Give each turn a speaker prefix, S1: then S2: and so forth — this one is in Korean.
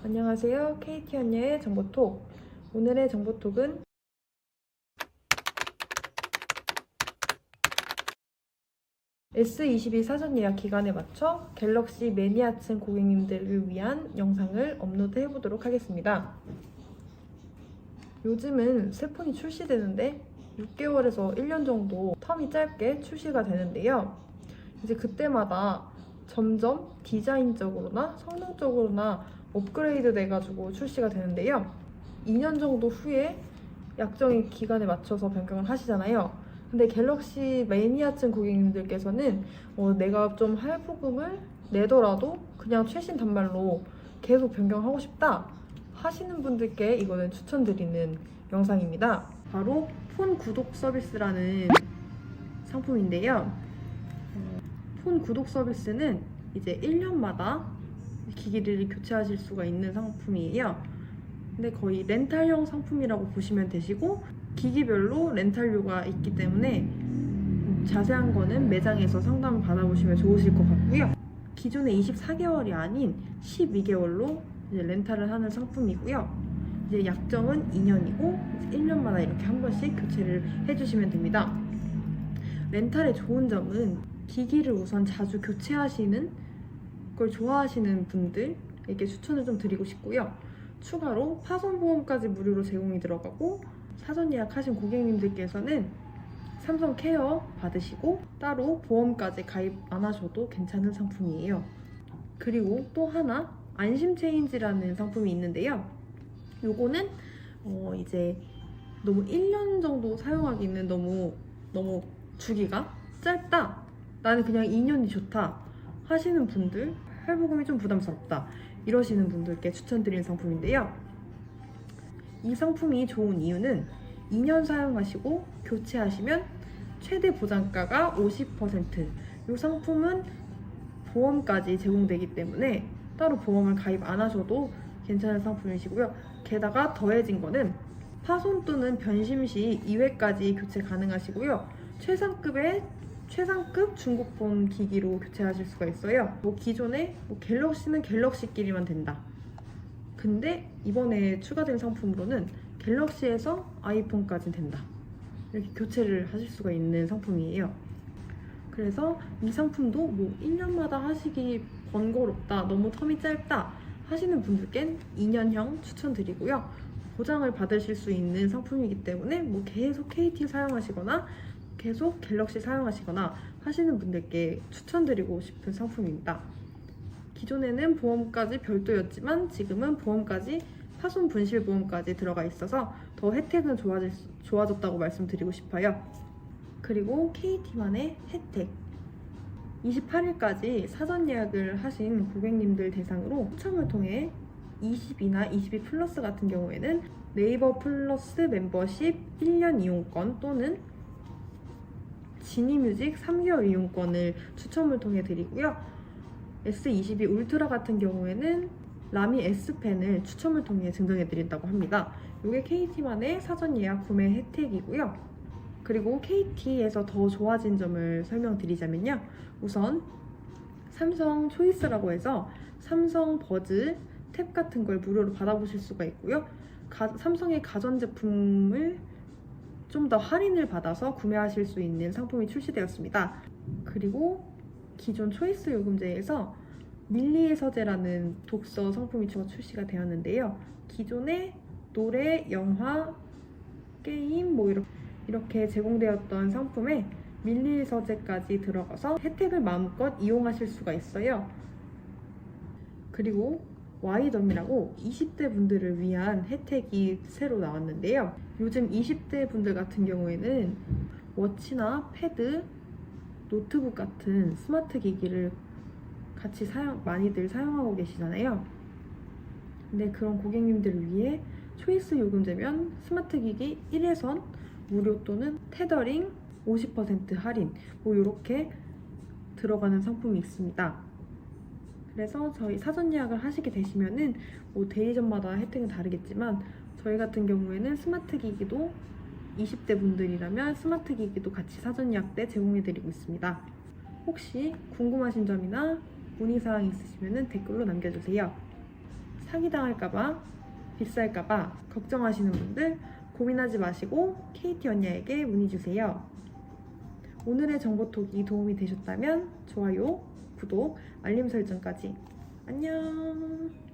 S1: 안녕하세요. KT 언니의 정보톡. 오늘의 정보톡은 S22 사전 예약 기간에 맞춰 갤럭시 매니아층 고객님들을 위한 영상을 업로드 해 보도록 하겠습니다. 요즘은 새 폰이 출시되는데 6개월에서 1년 정도 텀이 짧게 출시가 되는데요. 이제 그때마다 점점 디자인적으로나 성능적으로나 업그레이드 돼가지고 출시가 되는데요. 2년 정도 후에 약정의 기간에 맞춰서 변경을 하시잖아요. 근데 갤럭시 매니아층 고객님들께서는 어, 내가 좀 할부금을 내더라도 그냥 최신 단말로 계속 변경하고 싶다 하시는 분들께 이거는 추천드리는 영상입니다. 바로 폰 구독 서비스라는 상품인데요. 어, 폰 구독 서비스는 이제 1년마다 기기를 교체하실 수가 있는 상품이에요. 근데 거의 렌탈형 상품이라고 보시면 되시고 기기별로 렌탈료가 있기 때문에 자세한 거는 매장에서 상담을 받아보시면 좋으실 것 같고요. 기존의 24개월이 아닌 12개월로 이제 렌탈을 하는 상품이고요. 이제 약정은 2년이고 1년마다 이렇게 한 번씩 교체를 해주시면 됩니다. 렌탈의 좋은 점은 기기를 우선 자주 교체하시는 걸 좋아하시는 분들에게 추천을 좀 드리고 싶고요. 추가로 파손 보험까지 무료로 제공이 들어가고 사전 예약하신 고객님들께서는 삼성 케어 받으시고 따로 보험까지 가입 안 하셔도 괜찮은 상품이에요. 그리고 또 하나 안심 체인지라는 상품이 있는데요. 요거는 어 이제 너무 1년 정도 사용하기는 너무 너무 주기가 짧다. 나는 그냥 2년이 좋다 하시는 분들 할부금이 좀 부담스럽다 이러시는 분들께 추천드리는 상품인데요. 이 상품이 좋은 이유는 2년 사용하시고 교체하시면 최대 보장가가 50%. 이 상품은 보험까지 제공되기 때문에 따로 보험을 가입 안 하셔도 괜찮은 상품이시고요. 게다가 더해진 거는 파손 또는 변심 시 2회까지 교체 가능하시고요. 최상급의 최상급 중국폰 기기로 교체하실 수가 있어요. 뭐 기존에 뭐 갤럭시는 갤럭시끼리만 된다. 근데 이번에 추가된 상품으로는 갤럭시에서 아이폰까지 된다. 이렇게 교체를 하실 수가 있는 상품이에요. 그래서 이 상품도 뭐 1년마다 하시기 번거롭다, 너무 텀이 짧다 하시는 분들께는 2년형 추천드리고요. 보장을 받으실 수 있는 상품이기 때문에 뭐 계속 KT 사용하시거나 계속 갤럭시 사용하시거나 하시는 분들께 추천드리고 싶은 상품입니다. 기존에는 보험까지 별도였지만 지금은 보험까지 파손 분실 보험까지 들어가 있어서 더 혜택은 좋아질, 수- 좋아졌다고 말씀드리고 싶어요. 그리고 KT만의 혜택. 28일까지 사전 예약을 하신 고객님들 대상으로 추첨을 통해 20이나 22 플러스 같은 경우에는 네이버 플러스 멤버십 1년 이용권 또는 지니뮤직 3개월 이용권을 추첨을 통해 드리고요. S22 울트라 같은 경우에는 라미 S펜을 추첨을 통해 증정해 드린다고 합니다. 이게 KT만의 사전 예약 구매 혜택이고요. 그리고 KT에서 더 좋아진 점을 설명드리자면요. 우선 삼성 초이스라고 해서 삼성 버즈 탭 같은 걸 무료로 받아보실 수가 있고요. 가- 삼성의 가전제품을 좀 더 할인을 받아서 구매하실 수 있는 상품이 출시되었습니다. 그리고 기존 초이스 요금제에서 밀리의 서재라는 독서 상품이 출시가 되었는데요. 기존에 노래, 영화, 게임 뭐 이렇게, 이렇게 제공되었던 상품에 밀리의 서재까지 들어가서 혜택을 마음껏 이용하실 수가 있어요. 그리고 와이덤이라고 20대 분들을 위한 혜택이 새로 나왔는데요. 요즘 20대 분들 같은 경우에는 워치나 패드, 노트북 같은 스마트 기기를 같이 사용, 많이들 사용하고 계시잖아요. 근데 그런 고객님들을 위해 초이스 요금제면 스마트 기기 1회선 무료 또는 테더링 50% 할인 뭐 이렇게 들어가는 상품이 있습니다. 그래서 저희 사전 예약을 하시게 되시면은 뭐 대리점마다 혜택은 다르겠지만 저희 같은 경우에는 스마트 기기도 20대 분들이라면 스마트 기기도 같이 사전 예약 때 제공해 드리고 있습니다. 혹시 궁금하신 점이나 문의사항 있으시면 댓글로 남겨주세요. 사기당할까봐 비쌀까봐 걱정하시는 분들 고민하지 마시고 KT 언니에게 문의 주세요. 오늘의 정보톡이 도움이 되셨다면 좋아요, 구독, 알림 설정까지. 안녕.